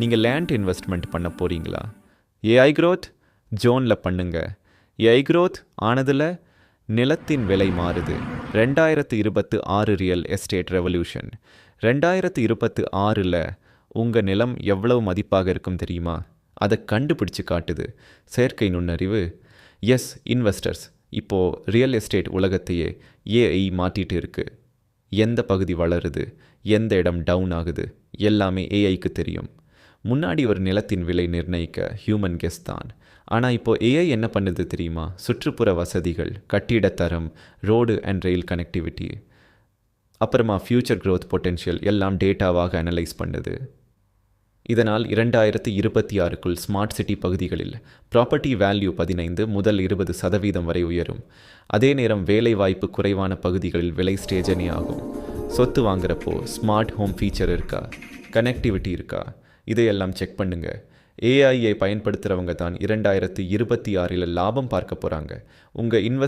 நீங்கள் land investment பண்ண போகிறீங்களா ஏஐ க்ரோத் ஜோனில் பண்ணுங்க. ஏஐ க்ரோத் ஆனதில் நிலத்தின் விலை மாறுது. ரெண்டாயிரத்து இருபத்து ஆறு ரியல் எஸ்டேட் ரெவல்யூஷன் ரெண்டாயிரத்து இருபத்து ஆறில் உங்கள் நிலம் எவ்வளவு மதிப்பாக இருக்கும் தெரியுமா? அதை கண்டுபிடிச்சு காட்டுது. செயற்கை நுண்ணறிவு. எஸ் இன்வெஸ்டர்ஸ் இப்போது ரியல் எஸ்டேட் உலகத்தையே ஏஐ மாற்றிட்டு இருக்குது எந்த பகுதி வளருது? எந்த இடம் டவுன் ஆகுது? எல்லாமே ஏஐக்கு தெரியும். முன்னாடி ஒரு நிலத்தின் விலை நிர்ணயிக்க ஹியூமன் கெஸ் தான். ஆனால் இப்போது ஏஐ என்ன பண்ணுது தெரியுமா? சுற்றுப்புற வசதிகள் கட்டிடத்தரம் ரோடு அண்ட் ரயில் கனெக்டிவிட்டி அப்புறமா ஃப்யூச்சர் க்ரோத் பொட்டென்ஷியல் எல்லாம் டேட்டாவாக அனலைஸ் பண்ணுது. இதனால் இரண்டாயிரத்து இருபத்தி ஆறுக்குள் ஸ்மார்ட் சிட்டி பகுதிகளில் ப்ராப்பர்ட்டி வேல்யூ பதினைந்து முதல் இருபது சதவீதம் வரை உயரும். அதே நேரம் வேலைவாய்ப்பு குறைவான பகுதிகளில் விலை ஸ்டேஜனே ஆகும். சொத்து வாங்குறப்போ ஸ்மார்ட் ஹோம் ஃபீச்சர் இருக்கா? கனெக்டிவிட்டி இருக்கா? இதையெல்லாம் செக் பண்ணுங்க. ஏஐயை பயன்படுத்துகிறவங்க தான் இரண்டாயிரத்து இருபத்தி ஆறில் லாபம் பார்க்க போகிறாங்க உங்கள் இன்வெஸ்ட்